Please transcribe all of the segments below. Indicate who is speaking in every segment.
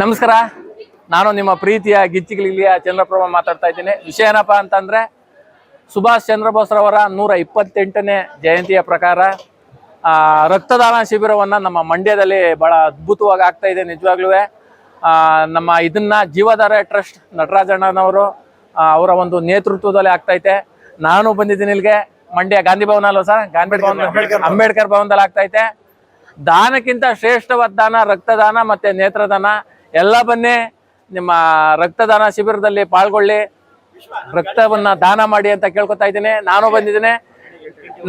Speaker 1: ನಮಸ್ಕಾರ. ನಾನು ನಿಮ್ಮ ಪ್ರೀತಿಯ ಗಿಚ್ಚಿಗಿಲಿಯ ಚಂದ್ರಪ್ರಭ ಮಾತಾಡ್ತಾ ಇದ್ದೀನಿ. ವಿಷಯ ಏನಪ್ಪ ಅಂತಂದ್ರೆ ಸುಭಾಷ್ ಚಂದ್ರ ಬೋಸ್ರವರ ನೂರ ಇಪ್ಪತ್ತೆಂಟನೇ ಜಯಂತಿಯ ಪ್ರಕಾರ ಆ, ರಕ್ತದಾನ ಶಿಬಿರವನ್ನ ನಮ್ಮ ಮಂಡ್ಯದಲ್ಲಿ ಬಹಳ ಅದ್ಭುತವಾಗಿ ಆಗ್ತಾ ಇದೆ ನಿಜವಾಗ್ಲೂ. ನಮ್ಮ ಇದನ್ನ ಜೀವಧಾರ ಟ್ರಸ್ಟ್ ನಟರಾಜಣ್ಣನವರು ಅವರ ಒಂದು ನೇತೃತ್ವದಲ್ಲಿ ಆಗ್ತೈತೆ ನಾನು ಬಂದಿದ್ದೀನಿ ಇಲ್ಲಿಗೆ. ಮಂಡ್ಯ ಗಾಂಧಿ ಭವನ ಅಲ್ವ ಸರ್? ಗಾಂಧಿ ಭವನ. ಅಂಬೇಡ್ಕರ್ ಭವನದಲ್ಲಿ ಆಗ್ತೈತೆ ದಾನಕ್ಕಿಂತ ಶ್ರೇಷ್ಠವಾದ ದಾನ ರಕ್ತದಾನ ಮತ್ತೆ ನೇತ್ರದಾನ. ಎಲ್ಲ ಬನ್ನಿ. ನಿಮ್ಮ ರಕ್ತದಾನ ಶಿಬಿರದಲ್ಲಿ ಪಾಲ್ಗೊಳ್ಳಿ. ರಕ್ತವನ್ನ ದಾನ ಮಾಡಿ ಅಂತ ಕೇಳ್ಕೊತಾ ಇದ್ದೀನಿ. ನಾನು ಬಂದಿದ್ದೀನಿ.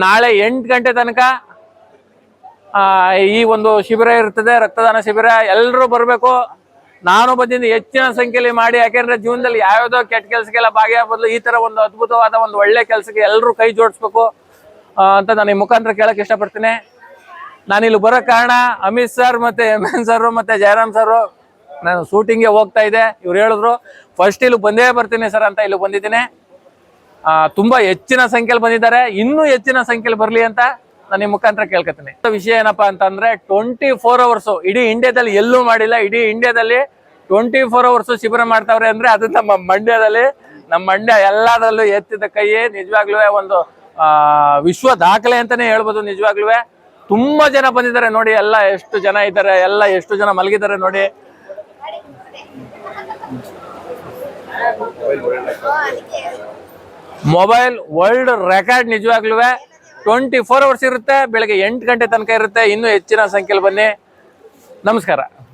Speaker 1: ನಾಳೆ ಎಂಟು ಗಂಟೆ ತನಕ ಈ ಒಂದು ಶಿಬಿರ ಇರ್ತದೆ, ರಕ್ತದಾನ ಶಿಬಿರ. ಎಲ್ಲರೂ ಬರಬೇಕು. ನಾನು ಬಂದಿದ್ದು ಹೆಚ್ಚಿನ ಸಂಖ್ಯೆಯಲ್ಲಿ ಮಾಡಿ. ಯಾಕೆಂದ್ರೆ ಜೀವನದಲ್ಲಿ ಯಾವ್ಯಾವ್ದೋ ಕೆಟ್ಟ ಕೆಲಸಕ್ಕೆಲ್ಲ ಭಾಗಿಯಾಗಬಹುದು ಈ ತರ ಒಂದು ಅದ್ಭುತವಾದ ಒಂದು ಒಳ್ಳೆ ಕೆಲಸಕ್ಕೆ ಎಲ್ಲರೂ ಕೈ ಜೋಡಿಸ್ಬೇಕು ಅಂತ ನಾನು ಈ ಮುಖಾಂತರ ಕೇಳಕ್ ಇಷ್ಟಪಡ್ತೀನಿ. ನಾನಿಲ್ಲಿ ಬರೋ ಕಾರಣ ಅಮಿತ್ ಸರ್ ಮತ್ತೆ ಎಂ ಎನ್ ಸರ್ ಮತ್ತೆ ಜಯರಾಮ್ ಸರ್ ನಾನು ಶೂಟಿಂಗ್ಗೆ ಹೋಗ್ತಾ ಇದ್ದೆ. ಇವ್ರು ಹೇಳಿದ್ರು ಫಸ್ಟ್ ಇಲ್ಲಿ ಬಂದೇ ಬರ್ತೀನಿ ಸರ್ ಅಂತ ಇಲ್ಲಿ ಬಂದಿದ್ದೀನಿ. ತುಂಬಾ ಹೆಚ್ಚಿನ ಸಂಖ್ಯೆಯಲ್ಲಿ ಬಂದಿದ್ದಾರೆ. ಇನ್ನೂ ಹೆಚ್ಚಿನ ಸಂಖ್ಯೆಯಲ್ಲಿ ಬರಲಿ ಅಂತ ನಾನು ಈ ಮುಖಾಂತರ ಕೇಳ್ಕೊತೀನಿ. ವಿಷಯ ಏನಪ್ಪಾ ಅಂತಂದ್ರೆ ಟ್ವೆಂಟಿ ಫೋರ್ ಅವರ್ಸ್ ಇಡೀ ಇಂಡಿಯಾದಲ್ಲಿ ಎಲ್ಲೂ ಮಾಡಿಲ್ಲ. ಇಡೀ ಇಂಡಿಯಾದಲ್ಲಿ ಟ್ವೆಂಟಿ ಫೋರ್ ಅವರ್ಸ್ ಶಿಬಿರ ಮಾಡ್ತಾವ್ರೆ ಅಂದ್ರೆ ಅದು ನಮ್ಮ ಮಂಡ್ಯದಲ್ಲಿ. ನಮ್ಮ ಮಂಡ್ಯ ಎಲ್ಲದರಲ್ಲೂ ಎತ್ತಿದ ಕೈಯೇ ನಿಜವಾಗ್ಲೂ ಒಂದು ವಿಶ್ವ ದಾಖಲೆ ಅಂತಾನೆ ಹೇಳ್ಬೋದು ನಿಜವಾಗ್ಲೂ ತುಂಬಾ ಜನ ಬಂದಿದ್ದಾರೆ ನೋಡಿ, ಎಲ್ಲ ಎಷ್ಟು ಜನ ಇದ್ದಾರೆ, ಎಲ್ಲ ಎಷ್ಟು ಜನ ಮಲಗಿದ್ದಾರೆ ನೋಡಿ. ಮೊಬೈಲ್ ವರ್ಲ್ಡ್ ರೆಕಾರ್ಡ್ ನಿಜವಾಗ್ಲೂ ಟ್ವೆಂಟಿ ಫೋರ್ ಅವರ್ಸ್ ಇರುತ್ತೆ, ಬೆಳಗ್ಗೆ ಎಂಟು ಗಂಟೆ ತನಕ ಇರುತ್ತೆ, ಇನ್ನೂ ಹೆಚ್ಚಿನ ಸಂಖ್ಯೆಯಲ್ಲಿ ಬನ್ನಿ. ನಮಸ್ಕಾರ.